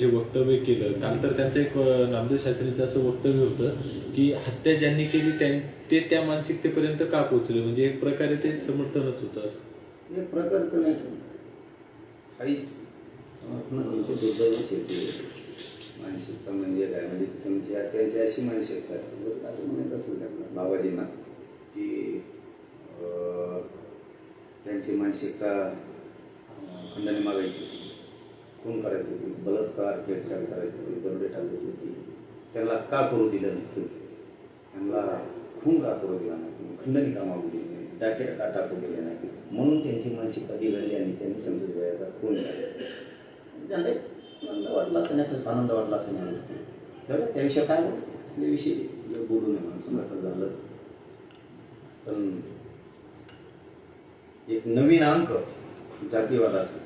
जे वक्तव्य केलं काल तर त्यांचं एक नामदेव शास्त्रीचं असं वक्तव्य होतं की हत्या ज्यांनी केली त्यां- ते त्या मानसिकतेपर्यंत का पोहोचले? म्हणजे एक प्रकारे ते समर्थनच होतं असं. हे प्रकारचं नाही. काहीच. मानसिकता म्हणजे काय? म्हणजे तुमच्या त्यांची अशी मानसिकता असं म्हणायचं असेल त्यांना बाबाजींना. की त्यांची मानसिकता अं, खंडणी मागायची होती. खून करायची होती? बलात्कार छेडछाड करायची होती दरोडे टाकायची होती. त्यांना का करू दिलं नाही तुम्ही? त्यांना खून का करू दिला नाही तुम्ही? खंडणी का मागू दिली नाही. डॅकेट का टाकू दिले नाही? म्हणून त्यांची मानसिकता बिघडली आणि त्यांनी समजून वयाचा खून केला. त्यांना आनंद वाटला असं नाही आनंद वाटला असं नाही तर त्याविषयी काय बोलायचं असल्या विषयी जर बोलू नये म्हणून संघटन झालं. पण एक नवीन अंक जातीवादाचा.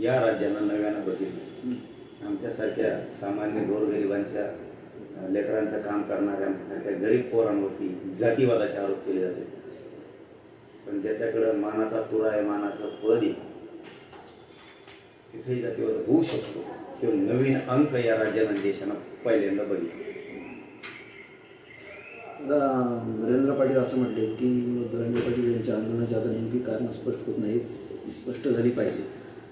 या राज्यांना नव्यानं बघितलं आमच्यासारख्या सामान्य गोरगरिबांच्या लेकरांचं काम करणाऱ्या आमच्यासारख्या गरीब पोरांवरती जातीवादाचे आरोप केले जाते. पण ज्याच्याकडं मानाचा तुरा आहे मानाचं पद आहे तिथेही जातीवाद होऊ शकतो. किंवा नवीन अंक या राज्यानं देशानं पहिल्यांदा बघितले. नरेंद्र पाटील असं म्हटले की नरेंद्र पाटील यांच्या आंदोलनाच्या आता नेमकी कारणं स्पष्ट होत नाहीत स्पष्ट झाली पाहिजे.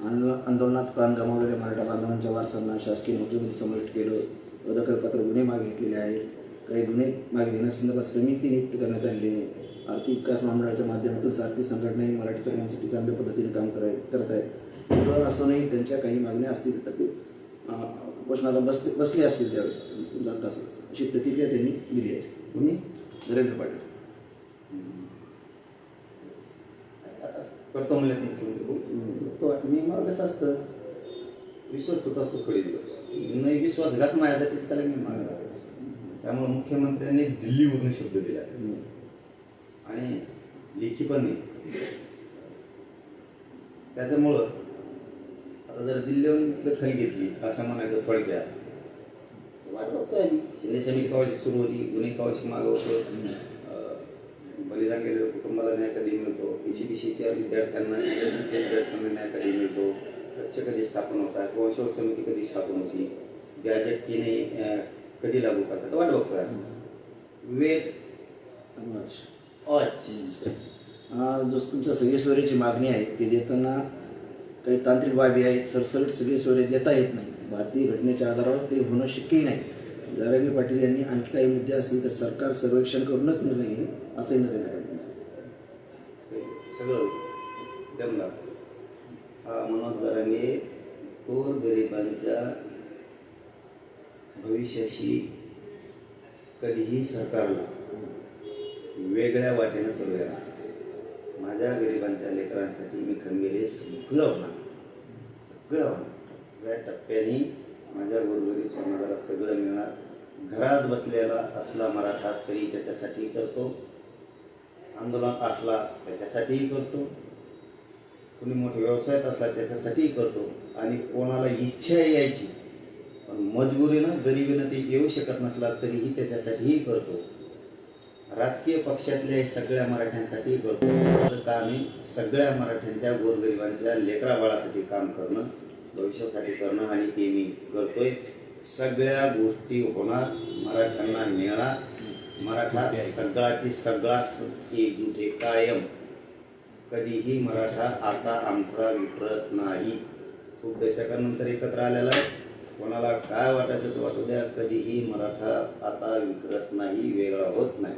आंदोलनात प्राण गमावलेल्या मराठा बांधवांच्या वारसांना शासकीय नोकरीमध्ये समाविष्ट केलं. दखलपत्र गुन्हे मागे घेतलेले आहेत. काही गुन्हे मागे घेण्यासंदर्भात समिती नियुक्त करण्यात आलेली आहे. आर्थिक विकास महामंडळाच्या माध्यमातून सारथी संघटनाही मराठी तरुणांसाठी चांगल्या पद्धतीने काम कराय करत आहे एवढं असूनही त्यांच्या काही मागण्या असतील तर ते उपोषणाला बसले बसले असतील त्यावेळेस. जात असं. अशी प्रतिक्रिया त्यांनी दिली आहे. कोणी नरेंद्र पाटील. करतो म्हणले मी मला कसं असतं विश्वास होत असतो थोडी दिवस नाही विश्वासघात माझ्यासाठी त्याला मी मागणार त्यामुळे मुख्यमंत्र्यांनी दिल्लीवरून शब्द दिला. आणि लेखी पण नाही. त्याच्यामुळं आता जर दिल्लीहून दखल घेतली असं म्हणायचं थोडक्यात. वाट बघतोय आम्ही शिंदे समिती कवाची सुरू होती गुन्हे कवाची मागं होतं. बलिदान केलेल्या कुटुंबाला न्याय कधी मिळतो? एसी बी सीच्या विद्यार्थ्यांना विद्यार्थ्यांना न्याय कधी मिळतो? कक्ष कधी स्थापन होतात? किंवा शोध समिती कधी स्थापन होती? गॅजेट तिने कधी लागू करतात? वाट बघतोय. वेट जो तुमच्या सगळेश्वरीची मागणी आहे. ती देताना काही तांत्रिक बाबी आहेत. सरसकट सगळेश्वरी देता येत नाही. भारतीय घटनेच्या आधारावर ते होणं शक्यही नाही. जारंगी पाटील यांनी आणखी काही मुद्दे असतील तर सरकार सर्वेक्षण करूनच निर्णय घेईल. असंही नरेंद्र पाटील सगळं जमलं हा मनोज जरांगे थोर गरिबांच्या भविष्याशी कधीही सरकारला वेगळ्या वाटेनं चालू येणार माझ्या गरिबांच्या लेकरांसाठी मी खंबीरे सगळं होणार. सगळं होणार. या टप्प्याने माझ्या गोरगरीब समाजाला सगळं मिळणार. घरात बसलेला असला मराठा तरी त्याच्यासाठी करतो. आंदोलन आटला त्याच्यासाठीही करतो. कोणी मोठ्या व्यवसायात असला त्याच्यासाठीही करतो. आणि कोणाला इच्छा यायची पण मजबुरीनं गरिबीनं ते येऊ शकत नसला तरीही त्याच्यासाठीही करतो. राजकीय पक्षातल्या सगळ्या मराठ्यांसाठी करतो. काम सगळ्या मराठ्यांच्या गोरगरिबांच्या लेकरा बाळासाठी काम करणं भविष्यासाठी करणं आणि ते मी करतोय. सगळ्या गोष्टी होणार मराठ्यांना मिळणार. मराठा सगळाची सगळाच एकजूट आहे. कायम. कधीही मराठा आता आमचा विपरत नाही. खूप दशकानंतर एकत्र आलेला कोणाला काय वाटायचं ते वाटू द्या. कधीही मराठा आता विकरत नाही वेगळा होत नाही.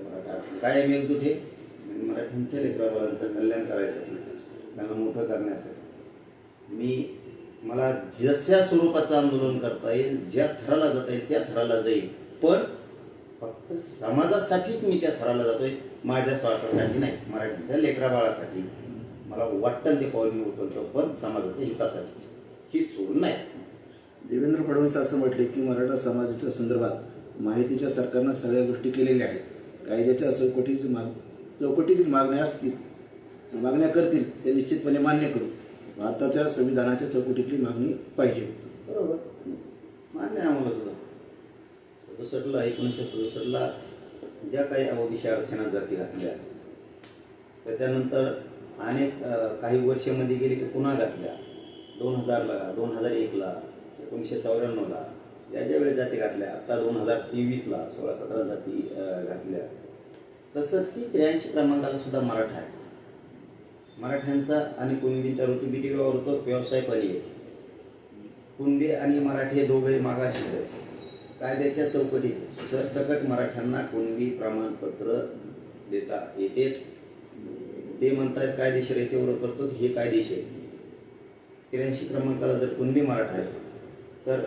मराठा कायम एकजूट आहे आणि मराठ्यांच्या लेकराबाळांचं कल्याण करायसाठी त्यांना मोठं करण्यासाठी. मी मला जशा स्वरूपाचं आंदोलन करता येईल ज्या थराला जाता येईल त्या थराला जाईल. पण फक्त समाजासाठीच मी त्या थराला जातोय माझ्या स्वार्थासाठी नाही मराठीच्या लेकरा बाळासाठी मला वाटतं ते पाऊल मी उचलतो पण समाजाच्या हितासाठीच. ही सोडून नाही. देवेंद्र फडणवीस असं म्हटले की मराठा समाजाच्या संदर्भात माहितीच्या सरकारनं सगळ्या गोष्टी केलेल्या आहेत. कायद्याच्या चौकटीतील माग चौकटीतील मागण्या असतील मागण्या करतील ते निश्चितपणे मान्य करू. भारताच्या संविधानाच्या चौकटीतली मागणी पाहिजे. बरोबर. मान्य आहे आम्हाला सदुसष्टला एकोणीसशे सदुसष्टला ज्या काही ओबीसी आरक्षणात जाती घातल्या त्याच्यानंतर अनेक काही वर्षामध्ये गेली की पुन्हा घातल्या. दोन हजारला दोन हजार एकला एकोणीसशे चौऱ्याण्णवला या ज्या वेळेस जाती घातल्या आत्ता दोन हजार तेवीसला सोळा सतरा जाती घातल्या. तसंच की त्र्याऐंशी क्रमांकाला सुद्धा मराठा आहे. मराठ्यांचा आणि कुणबींचा रोटीबिटीवर होतो व्यवसाय पर्याय कुणबी आणि मराठी हे दोघे मागाशी आहेत. कायद्याच्या चौकटीत सरसकट मराठ्यांना कुणबी प्रमाणपत्र देता येते? ते म्हणतात कायदेशीर आहे तेवढं करतो. हे कायदेशीर आहे. त्र्याऐंशी क्रमांकाला जर कुणबी मराठा आहे तर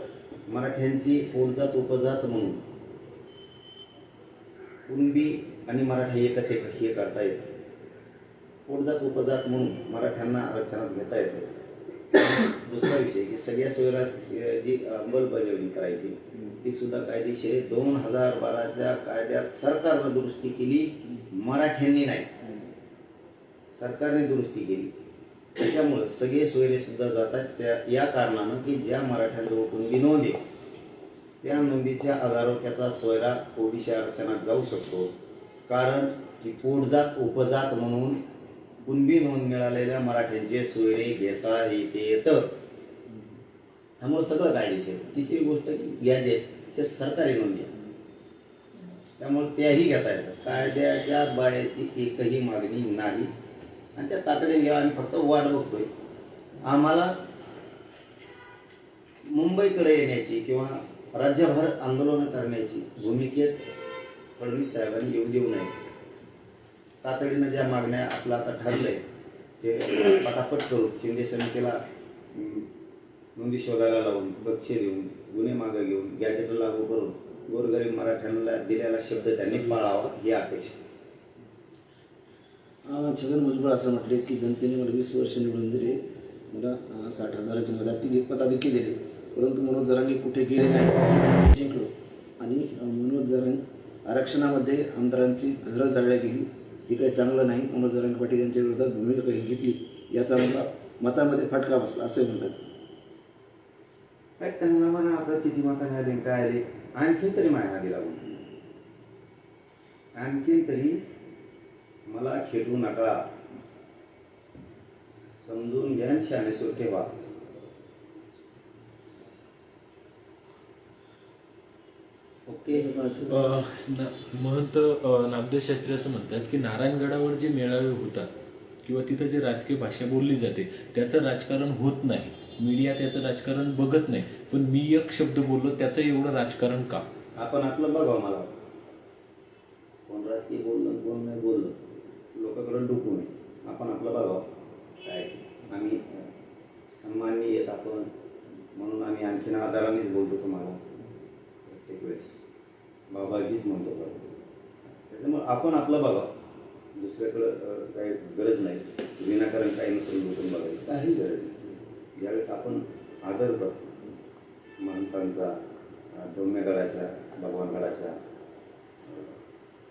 मराठ्यांची पोटजात उपजात म्हणून कुणबी आणि मराठा एकच एक हे करता येतं. पोटजात उपजात म्हणून मराठ्यांना आरक्षणात घेता येते. दुसरा विषय की सगळ्या सोयीला जी अंमलबजावणी करायची ती सुद्धा कायदेशीर दोन हजार बाराच्या कायद्यात सरकारनं दुरुस्ती केली मराठ्यांनी नाही. सरकारने दुरुस्ती केली. त्याच्यामुळं सगळे सोयरे सुद्धा जातात. त्या या कारणानं की ज्या मराठ्यांजवळ कुणबी नोंद आहे त्या नोंदीच्या आधारावर त्याचा सोयरा ओबीसी आरक्षणात जाऊ शकतो. कारण की पोटजात उपजात म्हणून कुणबी नोंद मिळालेल्या मराठ्यांचे सोयरे घेता येते. येतं त्यामुळे सगळं कायदेशीर तिसरी गोष्ट की गॅजेट ते सरकारी नोंदी त्यामुळे त्याही घेता येतात कायद्याच्या बाहेरची एकही मागणी नाही. आणि त्या तातडीने घ्या आम्ही फक्त वाट बघतोय. आम्हाला मुंबईकडे येण्याची किंवा राज्यभर आंदोलनं करण्याची भूमिकेत फडणवीस साहेबांनी येऊ देऊ नये. तातडीनं ज्या मागण्या आपलं आता ठरलंय ते पटापट करू. शिंदे समितीला नोंदी शोधायला लावून बक्षे देऊन गुन्हे मागं घेऊन गॅजेट लागू करून गोरगरीब मराठ्यांना दिलेला शब्द त्यांनी पाळावा ही अपेक्षा. छगन भुजबळ असं म्हटले की जनतेने मला वीस वर्ष निवडून दिले. मला साठ हजाराच्या मदत मताधिकी दिली. परंतु मनोज जरांगे कुठे गेले नाही जिंकलो. आणि मनोज जरांग आरक्षणामध्ये आमदारांची घरं जाळल्या गेली. हे काही चांगलं नाही. मनोज जरांगे पाटील यांच्या विरोधात भूमिका काही घेतली. याचा मला मतामध्ये फटका बसला असे म्हणतात. काय त्यांना म्हणा आता किती माता मिळाली काय आले आणखीन तरी माया दिला लागून आणखीन तरी मला खेळू नका. समजून घ्या आणि शानेश्वर ठेवा. ओके महंत नामदेव शास्त्री असं म्हणतात की नारायणगडावर जे मेळावे होतात किंवा तिथं जे राजकीय भाषा बोलली जाते त्याचं राजकारण होत नाही. मीडिया त्याचं राजकारण बघत नाही. पण मी एक शब्द बोललो त्याचं एवढं राजकारण का? आपण आपलं बघावं मला कोण राजकीय बोललं कोण नाही बोललं लोकांकडे डुकू नये. आपण आपलं बघावं. काय? आम्ही सन्माननी सन्माननीय येत आपण. म्हणून आम्ही आणखीन आधारानेच बोलतो तुम्हाला. प्रत्येक वेळेस. बाबाजीच म्हणतो बघा त्याच्यामुळे आपण आपलं बघावं. दुसऱ्याकडं काही गरज नाही. विनाकारण काही नसून लुटून बघायचं. काही गरज नाही. ज्यावेळेस आपण आदर करतो. महंतांचा धौम्यगडाच्या भगवानगडाच्या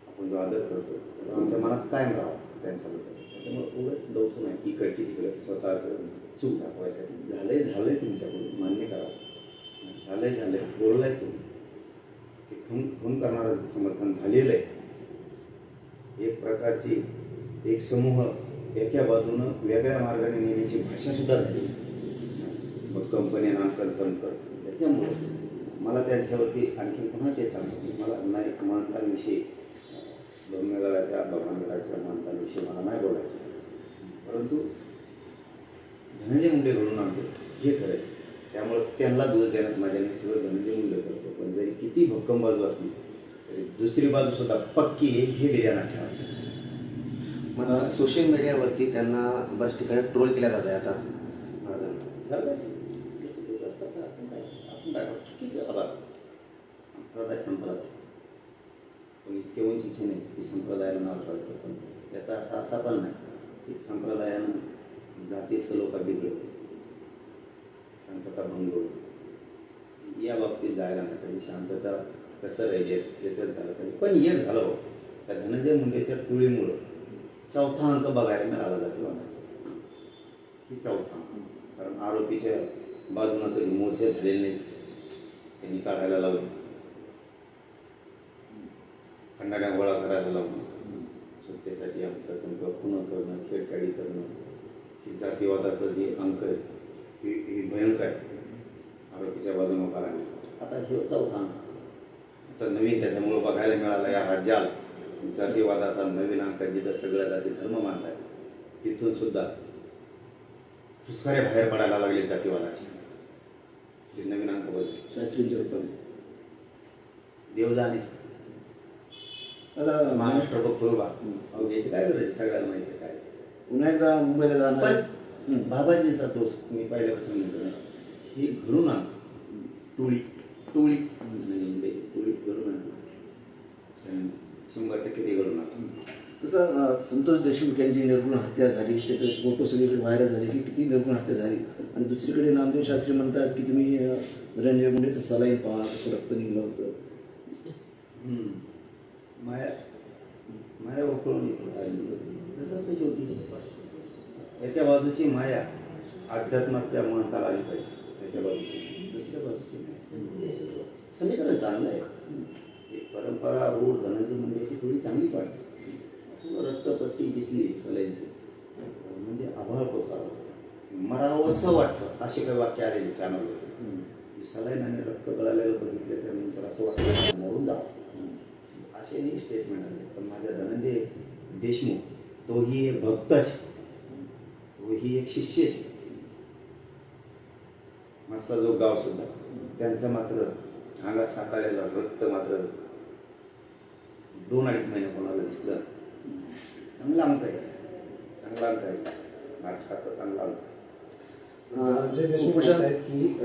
आपण जो आदर करतो तो आमच्या मनात कायम राहावा त्यांच्याबद्दल. त्याच्यामुळे उगाच डोचं नाही इकडची तिकडे स्वतःचं चूक दाखवायसाठी. झालंय झालंय तुमच्याकडून मान्य करा. झालंय झालंय बोललाय तुम्ही. हे खून खून करणारं समर्थन झालेलं आहे एक प्रकारची एक समूह एका बाजूनं वेगळ्या मार्गाने नेण्याची भाषा सुद्धा झाली. मग कंपनी नामकरण तंत्र त्याच्यामुळे मला त्यांच्यावरती आणखी पुन्हा ते सांगतो की मला नाईक महंतांविषयी दोन्मेगडाच्या भगवानगडाच्या महंतांविषयी मला नाही बोलायचं. परंतु धनंजय मुंडे घडून आणतो हे खरं आहे. त्यामुळे त्यांना दोष देण्यात माझ्या मी सगळं धनंजय मुंडे करतो. पण जरी किती भक्कम बाजू असली तरी दुसरी बाजू सुद्धा पक्की आहे हे बी ध्यानात ठेवायचं. मला सोशल मीडियावरती त्यांना बऱ्याच ठिकाणी ट्रोल केल्या जात आहे आता. झालं काय? ते चुकीचं असतं तर आपण काय चुकीचं बाबा? संप्रदाय संप्रदाय पण इतके उंचीचे नाही की संप्रदायाला नाव ठेवायचं पण याचा अर्थ असा पण नाही की संप्रदायानं जाती सलोखा बिघडवली शांतता भंग या बाबतीत जायला नाही पाहिजे. शांतता कसं राहिले याच्यात झालं पाहिजे. पण हे झालं हो. त्या धनंजय मुंडेच्या टोळीमुळं चौथा अंक बघायला मिळाला जाते म्हणायचं. ही चौथा? कारण आरोपीच्या बाजूनं कधी मोर्चे झालेले नाही त्यांनी काढायला लावले. खंडाड्या गोळा करायला लावणं सत्तेसाठी आमचं खुणं करणं छेडछाडी करणं ही जातीवादाचं जे अंक आहे ही ही भयंकर आहे. आरोपीच्या बाजूने उभा राहण्याचा आता हे चौथा तर नवीन त्याच्यामुळं बघायला मिळालं या राज्याला. जातीवादाचा नवीन अंक जिथं सगळ्या जाती धर्म मानतात तिथून सुद्धा दुसरे बाहेर पडायला लागले जातीवादाचे. नवीन अंक बदलले शास्त्रींच्या रूपाने. देव जाणे आता महाराष्ट्र बघतोय बा अहो याची काय गरज आहे? सगळ्याला माहिती आहे काय? पुन्हा एकदा मुंबईला जाणार पण हं. बाबाजींचा दोष मी पहिल्यापासून म्हणतो ना ही घडून आणतो टोळी टोळी. म्हणजे टोळी घडून आणतो आणि शंभर टक्के ते घडून आणतो तसं संतोष देशमुख यांची निर्गुण हत्या झाली त्याचे फोटो सगळीकडे व्हायरल झाले की किती निर्गुण हत्या झाली. आणि दुसरीकडे नामदेव शास्त्री म्हणतात की तुम्ही धनंजय मुंडेचं सलाईन पहा कसं रक्त निघलं होतं. माया माया उकळून तसंच त्याची होती एका बाजूची माया अध्यात्मातल्या महत्वाला आली पाहिजे एका बाजूची. दुसऱ्या बाजूची नाही समीकरण चांगलं आहे. एक परंपरा रूढ धनंजय मुंडेची थोडी चांगली पाडते रक्तपट्टी दिसली सलाईची. म्हणजे आभाळ कोसळलं मरावंसं वाटतं असे काही वाक्य आलेले चॅनलवर सलाईन आणि रक्त गळालेलं बघितल्याच्या नंतर असं वाटतं की मरून जावं. असेही स्टेटमेंट आले पण माझ्या धनंजय देशमुख तोही एक भक्तच तोही एक शिष्यच मस्सा जो गाव सुद्धा. त्यांचं मात्र अंगात साकाळलेलं रक्त मात्र दोन अडीच महिने कोणाला दिसलं. चांगला अंक आहे. चांगला अंक आहे. नाटकाचा चांगला अंक. अजय देशमुख म्हणतायत की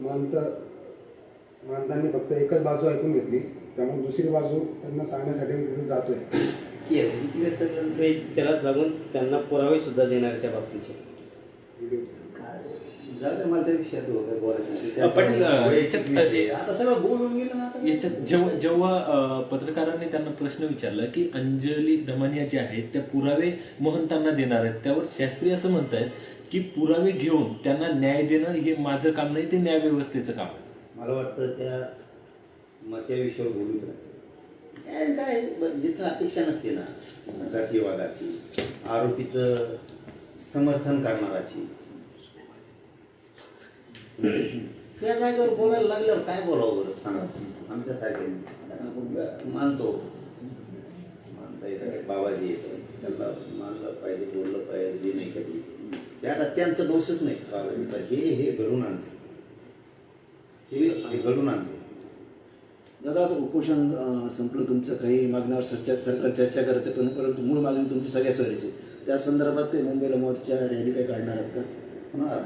महंत महंतांनी फक्त एकच बाजू ऐकून घेतली. त्यामुळे दुसरी बाजू त्यांना सांगण्यासाठी मी तिथे जातोय. त्यालाच लागून त्यांना पुरावे सुद्धा देणार आहे त्या बाबतीचे. जाऊ मला विषयात पाटील, अ, याच्यात- विषय. आता सगळं बोलून गेलं ना आता याच्यात जेव्हा जेव्हा अ, पत्रकारांनी त्यांना प्रश्न विचारला की अंजली दमानिया ज्या आहेत त्या पुरावे महंतांना देणार आहेत. त्यावर शास्त्री असं म्हणतायत की पुरावे घेऊन त्यांना न्याय देणं हे माझं काम नाही ते न्याय व्यवस्थेचं काम आहे. मला वाटतं त्या मग त्या विषयावर बोलूच नाही काय जिथं अपेक्षा नसते ना जातीयवादाची आरोपीचं समर्थन करणाराची त्या जागेवर बोलायला लागल्यावर काय बोलावं बरं? सांगा आमच्यासारखे आपण मानतो. मानता येतं बाबाजी येतं. त्याला मानलं पाहिजे बोललं पाहिजे हे नाही कधी. ते आता त्यांचा दोषच नाही. बाबाजीचा हे हे घडून आणते. हे घडून आणते. दादा आता उपोषण संपलं. तुमचं काही मागण्यावर चर्चा सरकार चर्चा करत पण परंतु मूळ मागणी तुमची सगळ्या सोयरीची त्या संदर्भात ते मुंबईला मोर्चा रॅली काही काढणार आहेत का?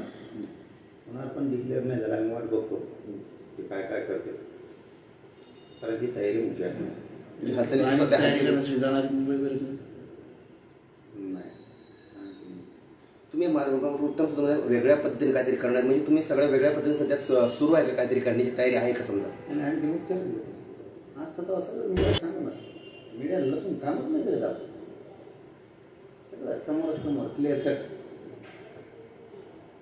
होणार पण डिक्लेअर नाही झाला. मी वाट बघतो. ते काय काय करते. कारण ती तयारी मोठी असणार म्हणजे हालचाली जाणार नाही. तुम्ही उत्तम सुद्धा म्हणजे वेगळ्या पद्धतीने काहीतरी करणार. म्हणजे तुम्ही सगळ्या वेगळ्या पद्धतीने सध्या स- सुरू आहे का काहीतरी करण्याची तयारी आहे का समजा? आणि आज तर सगळं मीडिया सांगून असतं मीडिया लपून कामच नाही करत आपण. सगळं समोर समोर क्लिअर कट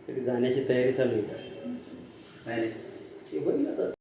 तरी जाण्याची तयारी चालू आहे नाही नाही. ते बघ